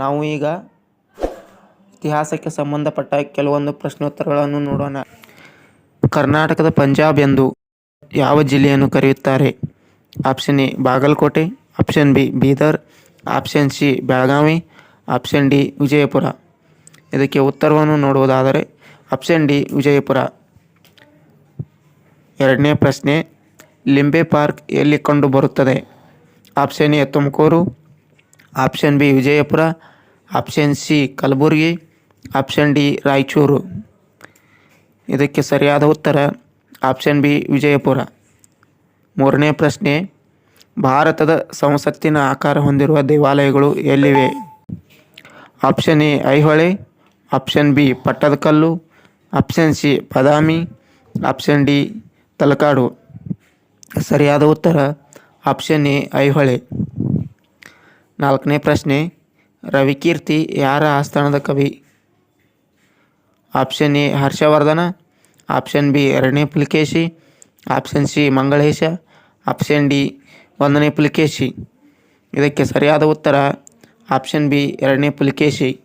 ನಾವು ಈಗ ಇತಿಹಾಸಕ್ಕೆ ಸಂಬಂಧಪಟ್ಟ ಕೆಲವೊಂದು ಪ್ರಶ್ನೋತ್ತರಗಳನ್ನು ನೋಡೋಣ. ಕರ್ನಾಟಕದ ಪಂಜಾಬ್ ಎಂದು ಯಾವ ಜಿಲ್ಲೆಯನ್ನು ಕರೆಯುತ್ತಾರೆ? Option A, Bagalkote, option B, Bidar, option C, Belagavi, option D, Vijayapura. ಇದಕ್ಕೆ ಉತ್ತರವನ್ನು ನೋಡುವುದಾದರೆ ಆಪ್ಷನ್ ಡಿ, ವಿಜಯಪುರ. ಎರಡನೇ ಪ್ರಶ್ನೆ, ಲಿಂಬೆ ಪಾರ್ಕ್ ಎಲ್ಲಿ ಕಂಡು ಬರುತ್ತದೆ option A, Tumakuru option B Vijayapura, option C Kalaburagi, option D Raichur. ಇದಕ್ಕೆ ಸರಿಯಾದ ಉತ್ತರ ಆಪ್ಷನ್ ಬಿ ವಿಜಯಪುರ. ಮೂರನೇ ಪ್ರಶ್ನೆ, ಭಾರತದ ಸಂಸತ್ತಿನ ಆಕಾರ ಹೊಂದಿರುವ ದೇವಾಲಯಗಳು ಎಲ್ಲಿವೆ? Option A Aihole, option B Pattadakal option C Badami, option D Talakadu. ಸರಿಯಾದ ಉತ್ತರ ಆಪ್ಷನ್ ಎ ಐಹೊಳೆ. ನಾಲ್ಕನೇ ಪ್ರಶ್ನೆ, ರವಿಕೀರ್ತಿ ಯಾರ ಆಸ್ಥಾನದ ಕವಿ? Option A, Harshavardhana. Option B, ಎರಡನೇ Pulakeshi. Option C, Mangalesha. Option D, ಒಂದನೇ ಪುಲಿಕೇಶಿ. ಇದಕ್ಕೆ ಸರಿಯಾದ ಉತ್ತರ, ಆಪ್ಷನ್ ಬಿ, ಎರಡನೇ ಪುಲಿಕೇಶಿ.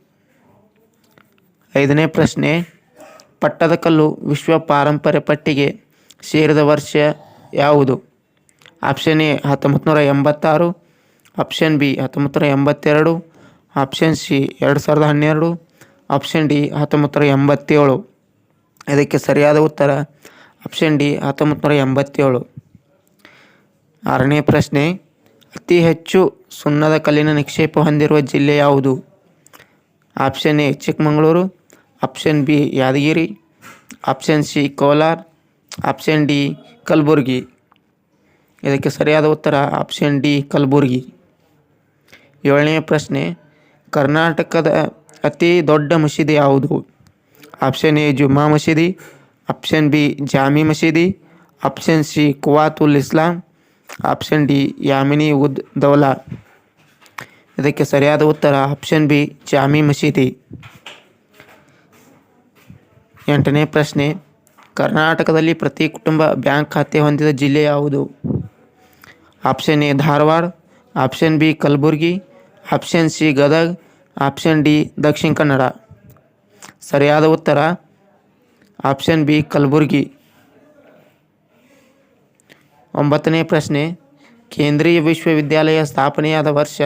ಐದನೇ ಪ್ರಶ್ನೆ ಪಟ್ಟದಕಲ್ಲು ವಿಶ್ವ ಪಾರಂಪರ್ಯ ಪಟ್ಟಿಗೆ ಸೇರಿದ ವರ್ಷ ಯಾವುದು? ಆಪ್ಷನ್ ಎ ಹತ್ತೊಂಬತ್ತು ನೂರ ಎಂಬತ್ತಾರು. ಆಪ್ಷನ್ ಬಿ ಹತ್ತೊಂಬತ್ತು ಎಂಬತ್ತೆರಡು, ಆಪ್ಷನ್ ಸಿ ಎರಡು ಸಾವಿರದ ಹನ್ನೆರಡು, ಆಪ್ಷನ್ ಡಿ ಹತ್ತೊಂಬತ್ತು ಎಂಬತ್ತೇಳು. ಇದಕ್ಕೆ ಸರಿಯಾದ ಉತ್ತರ, ಆಪ್ಷನ್ ಡಿ ಹತ್ತೊಂಬತ್ತು ಎಂಬತ್ತೇಳು. ಆರನೇ ಪ್ರಶ್ನೆ, ಅತಿ ಹೆಚ್ಚು ಸುಣ್ಣದ ಕಲ್ಲಿನ ನಿಕ್ಷೇಪ ಹೊಂದಿರುವ ಜಿಲ್ಲೆ ಯಾವುದು? Option A Chikkamagaluru, option B Yadgir, option C Kolar, option D Kalaburgi. ಇದಕ್ಕೆ ಸರಿಯಾದ ಉತ್ತರ, ಆಪ್ಷನ್ ಡಿ ಕಲಬುರ್ಗಿ. ಏಳನೇ ಪ್ರಶ್ನೆ, ಕರ್ನಾಟಕದ ಅತಿ ದೊಡ್ಡ ಮಸೀದಿ ಯಾವುದು? ಆಪ್ಷನ್ ಎ ಜುಮ್ಮಾ ಮಸೀದಿ. ಆಪ್ಷನ್ ಬಿ ಜಾಮಿ ಮಸೀದಿ. Option C Quwwatul Islam. Option D Yamini ud Daula. ಇದಕ್ಕೆ ಸರಿಯಾದ ಉತ್ತರ ಆಪ್ಷನ್ ಬಿ ಜಾಮಿ ಮಸೀದಿ. ಎಂಟನೇ ಪ್ರಶ್ನೆ, ಕರ್ನಾಟಕದಲ್ಲಿ ಪ್ರತಿ ಕುಟುಂಬ ಬ್ಯಾಂಕ್ ಖಾತೆ ಹೊಂದಿದ ಜಿಲ್ಲೆ ಯಾವುದು? Option A Dharwad. Option B Kalaburgi. Option C Gadag, option D Dakshina Kannada. ಸರಿಯಾದ ಉತ್ತರ, ಆಪ್ಷನ್ ಬಿ ಕಲಬುರಗಿ. ಒಂಬತ್ತನೇ ಪ್ರಶ್ನೆ, ಕೇಂದ್ರೀಯ ವಿಶ್ವವಿದ್ಯಾಲಯ ಸ್ಥಾಪನೆಯಾದ ವರ್ಷ.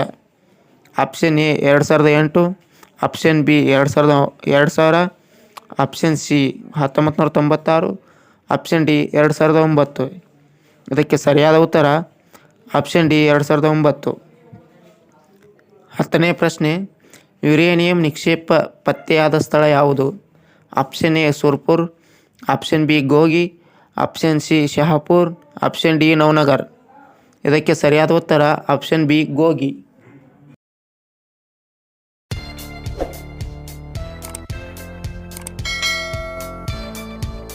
ಆಪ್ಷನ್ ಎ ಎರಡು ಸಾವಿರದ ಎಂಟು, ಆಪ್ಷನ್ ಬಿ ಎರಡು ಸಾವಿರದ ಎರಡು ಸಾವಿರ, ಆಪ್ಷನ್ ಸಿ ಹತ್ತೊಂಬತ್ತು ನೂರ ತೊಂಬತ್ತಾರು, ಆಪ್ಷನ್ ಡಿ ಎರಡು ಸಾವಿರದ ಒಂಬತ್ತು. ಇದಕ್ಕೆ ಸರಿಯಾದ ಉತ್ತರ, ಆಪ್ಷನ್ ಡಿ ಎರಡು ಸಾವಿರದ ಒಂಬತ್ತು. ಹತ್ತನೇ ಪ್ರಶ್ನೆ, ಯುರೇನಿಯಂ ನಿಕ್ಷೇಪ ಪತ್ತೆಯಾದ ಸ್ಥಳ ಯಾವುದು? Option A, Surpur, option B, Gogi, option C, Shahapur, option D, Navanagar. ಇದಕ್ಕೆ ಸರಿಯಾದ ಉತ್ತರ ಆಪ್ಷನ್ ಬಿ, ಗೋಗಿ.